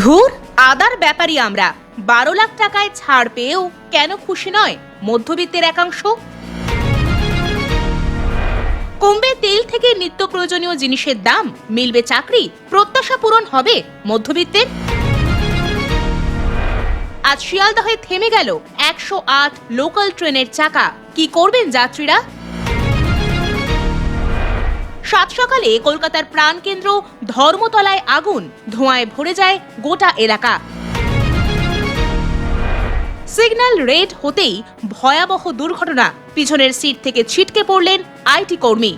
ধুর, আদার ব্যাপারই আমরা। বারো লাখ টাকায় ছাড় পেয়েও কেন খুশি নয় মধ্যবিত্তের একাংশ? কমবে তেল থেকে নিত্য প্রয়োজনীয় জিনিসের দাম, মিলবে চাকরি, প্রত্যাশা পূরণ হবে মধ্যবিত্তের। আজ শিয়ালদহে থেমে গেল একশো আট লোকাল ট্রেনের চাকা। কি করবেন যাত্রীরা? সাত সকালে কলকাতার প্রাণকেন্দ্র ধর্মতলায় আগুন, ধোঁয়ায় ভরে যায় গোটা এলাকা। সিগন্যাল রেড হতেই ভয়াবহ দুর্ঘটনা। পিছনের সিট থেকে ছিটকে পড়লেন আইটি কর্মী।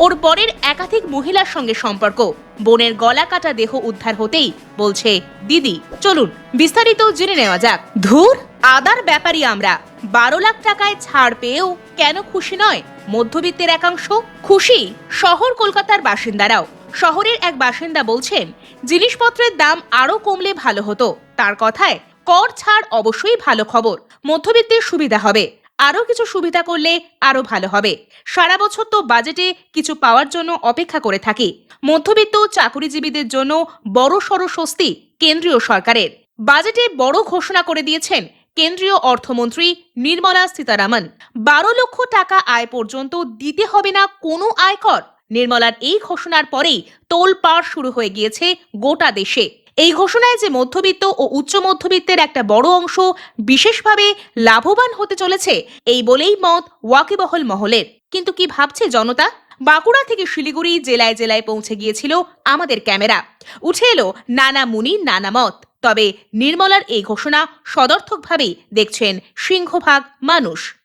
ওর বরের একাধিক মহিলার সঙ্গে সম্পর্ক। বোনের গলা কাটা দেহ উদ্ধার হতেই বলছে, দিদি, চলুন, বিস্তারিত জেনে নেওয়া যাক। ধুর, আদার ব্যাপারই আমরা। বারো লাখ টাকায় ছাড় পেয়েও কেন খুশি নয়? মধ্যবিত্তের একাংশ খুশি? শহর কলকাতার বাসিন্দারাও। শহরের এক বাসিন্দা বলছেন, জিনিসপত্রের দাম আরও কমলে ভালো হতো। তার কথায়, কর ছাড় অবশ্যই ভালো খবর। মধ্যবিত্তের সুবিধা হবে। আরও কিছু সুবিধা করলে আরও ভালো হবে। সারা বছর তো বাজেটে কিছু পাওয়ার জন্য অপেক্ষা করে থাকি। মধ্যবিত্ত চাকুরিজীবীদের জন্য বড় সড় স্বস্তি কেন্দ্রীয় সরকারের। বাজেটে বড় ঘোষণা করে দিয়েছেন কেন্দ্রীয় অর্থমন্ত্রী নির্মলা সীতারামন। বারো লক্ষ টাকা আয় পর্যন্ত দিতে হবে না কোনো আয়কর। নির্মলার এই ঘোষণার পরেই তোল তোলপাড় শুরু হয়ে গিয়েছে গোটা দেশে। এই ঘোষণায় যে মধ্যবিত্ত ও উচ্চ মধ্যবিত্তের একটা বড় অংশ বিশেষভাবে লাভবান হতে চলেছে, এই বলেই মত ওয়াকিবহল মহলের। কিন্তু কি ভাবছে জনতা? বাঁকুড়া থেকে শিলিগুড়ি জেলায় জেলায় পৌঁছে গিয়েছিল আমাদের ক্যামেরা। উঠে এলো নানা মুনি, নানা মত। তবে নির্মলার এই ঘোষণা সদর্থকভাবেই দেখছেন সিংহভাগ মানুষ।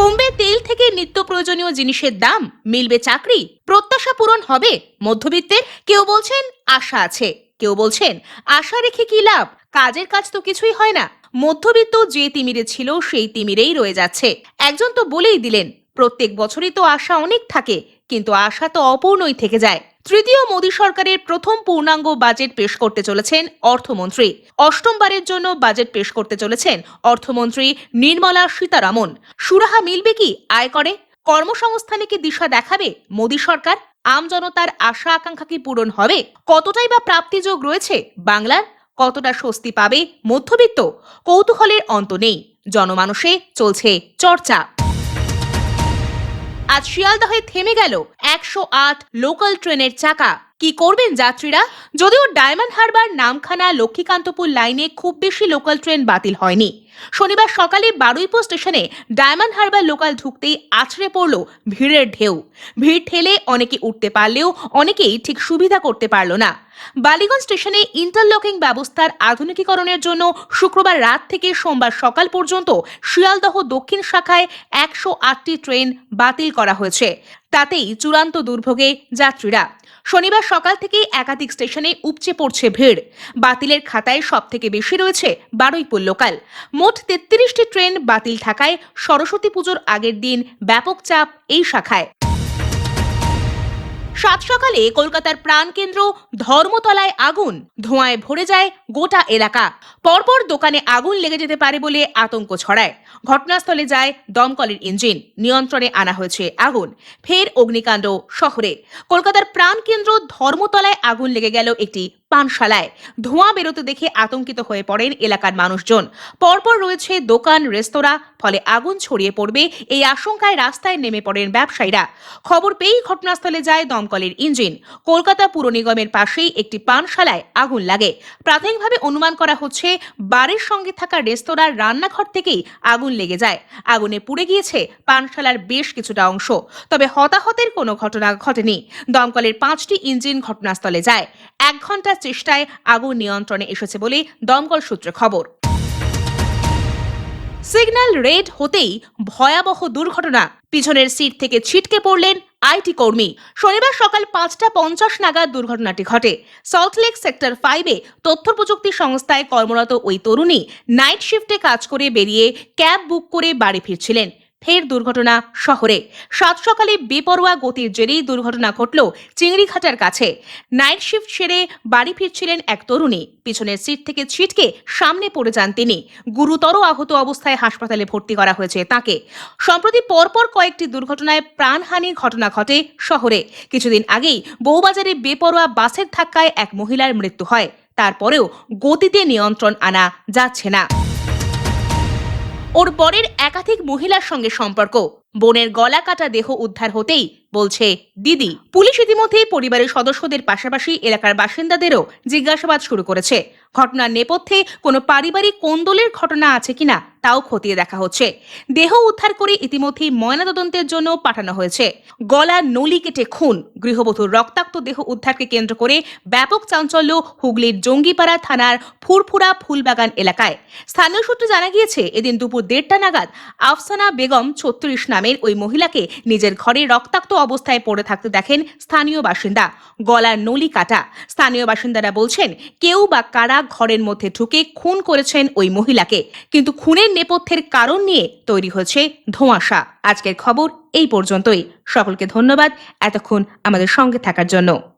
কমবে তেল থেকে নিত্য প্রয়োজনীয় জিনিসের দাম, মিলবে চাকরি, প্রত্যাশা পূরণ হবে, মধ্যবিত্তের কেউ বলছেন আশা আছে, কেউ বলছেন আশা রেখে কি লাভ? কাজের কাজ তো কিছুই হয় না, মধ্যবিত্ত যে তিমিরে ছিল সেই তিমিরেই রয়ে যাচ্ছে। একজন তো বলেই দিলেন, প্রত্যেক বছরই তো আশা অনেক থাকে কিন্তু আশা তো অপূর্ণই থেকে যায়। তৃতীয় মোদী সরকারের প্রথম পূর্ণাঙ্গ বাজেট পেশ করতে চলেছেন অর্থমন্ত্রী। অষ্টমবারের জন্য বাজেট পেশ করতে চলেছেন অর্থমন্ত্রী নির্মলা সীতারামন। সুরাহা মিলবে কি? আয় করে? কর্মসংস্থানে কি দিশা দেখাবে মোদী সরকার? আম জনতার আশা আকাঙ্ক্ষা কি পূরণ হবে? কতটাই বা প্রাপ্তিযোগ রয়েছে বাংলার? কতটা স্বস্তি পাবে মধ্যবিত্ত? কৌতূহলের অন্ত নেই। জনমানসে চলছে চর্চা। আজ শিয়ালদহে থেমে গেল একশো আট লোকাল ট্রেনের চাকা। কি করবেন যাত্রীরা? যদিও ডায়মন্ড হারবার নামখানা লক্ষ্মীকান্তপুর লাইনে খুব বেশি লোকাল ট্রেন বাতিল হয়নি। শনিবার সকালে বারুইপুর স্টেশনে ডায়মন্ড হারবার লোকাল ঢুকতেই আছড়ে পড়ল ভিড়ের ঢেউ। ভিড় ঠেলে অনেকে উঠতে পারলেও অনেকেই ঠিক সুবিধা করতে পারল না। বালিগঞ্জ স্টেশনে ইন্টারলকিং ব্যবস্থার আধুনিকীকরণের জন্য শুক্রবার রাত থেকে সোমবার সকাল পর্যন্ত শিয়ালদহ দক্ষিণ শাখায় একশো আটটি ট্রেন বাতিল করা হয়েছে। তাতেই চূড়ান্ত দুর্ভোগে যাত্রীরা শনিবার সকাল থেকেই একাধিক স্টেশনে উপচে পড়ছে ভিড়। বাতিলের খাতায় সব থেকে বেশি রয়েছে বারুইপুর লোকাল। মোট তেত্রিশটি ট্রেন বাতিল থাকায় সরস্বতী পুজোর আগের দিন ব্যাপক চাপ এই শাখায়। সাত সকালে কলকাতার প্রাণকেন্দ্র ধর্মতলায় আগুন, ধোঁয়ায় ভরে যায় গোটা এলাকা। পরপর দোকানে আগুন লেগে যেতে পারে বলে আতঙ্ক ছড়ায়। ঘটনাস্থলে যায় দমকলের ইঞ্জিন, নিয়ন্ত্রণে আনা হয়েছে আগুন। ফের অগ্নিকাণ্ড শহরে। কলকাতার প্রাণকেন্দ্র ধর্মতলায় আগুন লেগে গেল একটি পানশালায়। ধোঁয়া বেরোতে দেখে আতঙ্কিত হয়ে পড়েন এলাকার মানুষজন। পরপর রয়েছে দোকান, রেস্তোরাঁ, ফলে আগুন ছড়িয়ে পড়বে এই আশঙ্কায় রাস্তায় নেমে পড়েন ব্যবসায়ীরা। খবর পেয়েই ঘটনাস্থলে যায় দমকলের ইঞ্জিন। কলকাতা পুর নিগমের পাশেই একটি পানশালায় আগুন লাগে। প্রাথমিকভাবে অনুমান করা হচ্ছে বাড়ির সঙ্গে থাকা রেস্তোরাঁর রান্নাঘর থেকেই আগুন লেগে যায়। আগুনে পুড়ে গিয়েছে পানশালার বেশ কিছুটা অংশ। তবে হতাহতের কোনো ঘটনা ঘটেনি। দমকলের পাঁচটি ইঞ্জিন ঘটনাস্থলে যায়। এক ঘণ্টার চেষ্টায় আগুন নিয়ন্ত্রণে এসেছে বলে দমকল সূত্রে খবর। সিগন্যাল রেড হতেই ভয়াবহ দুর্ঘটনা। পিছনের সিট থেকে ছিটকে পড়লেন আইটি কর্মী। শনিবার সকাল পাঁচটা পঞ্চাশ নাগাদ দুর্ঘটনাটি ঘটে। সল্টলেক সেক্টর ফাইভে তথ্য প্রযুক্তি সংস্থায় কর্মরত ওই তরুণী নাইট শিফটে কাজ করে বেরিয়ে ক্যাব বুক করে বাড়ি ফিরছিলেন। ফের দুর্ঘটনা শহরে। সাত সকালে বেপরোয়া গতির জেরেই দুর্ঘটনা ঘটল চিংড়িঘাটার কাছে। নাইট শিফট সেরে বাড়ি ফিরছিলেন এক তরুণী। পিছনের সিট থেকে ছিটকে সামনে পড়ে যান তিনি। গুরুতর আহত অবস্থায় হাসপাতালে ভর্তি করা হয়েছে তাকে। সম্প্রতি পরপর কয়েকটি দুর্ঘটনায় প্রাণহানির ঘটনা ঘটে শহরে। কিছুদিন আগেই বউবাজারে বেপরোয়া বাসের ধাক্কায় এক মহিলার মৃত্যু হয়। তারপরেও গতিতে নিয়ন্ত্রণ আনা যাচ্ছে না। ওর বরের একাধিক মহিলার সঙ্গে সম্পর্ক। বোনের গলা কাটা দেহ উদ্ধার হতেই বলছে, দিদি, পুলিশ ইতিমধ্যেই পরিবারের সদস্যদের পাশাপাশি এলাকার বাসিন্দাদেরও জিজ্ঞাসাবাদ শুরু করেছে। ঘটনার নেপথ্যে কোনো পারিবারিক কোন্দলের ঘটনা আছে কিনা তাও খতিয়ে দেখা হচ্ছে। দেহ উদ্ধার করে ইতিমধ্যেই ময়নাতদন্তের জন্য পাঠানো হয়েছে। গলা নলি কেটে খুন, গৃহবধূর রক্তাক্ত দেহ উদ্ধারকে কেন্দ্র করে ব্যাপক চাঞ্চল্য হুগলির জঙ্গিপাড়া থানার ফুরফুরা ফুলবাগান এলাকায়। স্থানীয় সূত্রে জানা গিয়েছে, এদিন দুপুর দেড়টা নাগাদ আফসানা বেগম ছত্রিশ নামের ওই মহিলাকে নিজের ঘরে রক্তাক্ত অবস্থায় পড়ে থাকতে দেখেন স্থানীয় বাসিন্দা। গলার নলি কাটা। স্থানীয় বাসিন্দারা বলছেন, কেউ বা কারা ঘরের মধ্যে ঢুকে খুন করেছেন ওই মহিলাকে। কিন্তু খুনের নেপথ্যের কারণ নিয়ে তৈরি হয়েছে ধোঁয়াশা। আজকের খবর এই পর্যন্তই। সকলকে ধন্যবাদ। এতক্ষণ আমাদের সঙ্গে থাকার জন্য।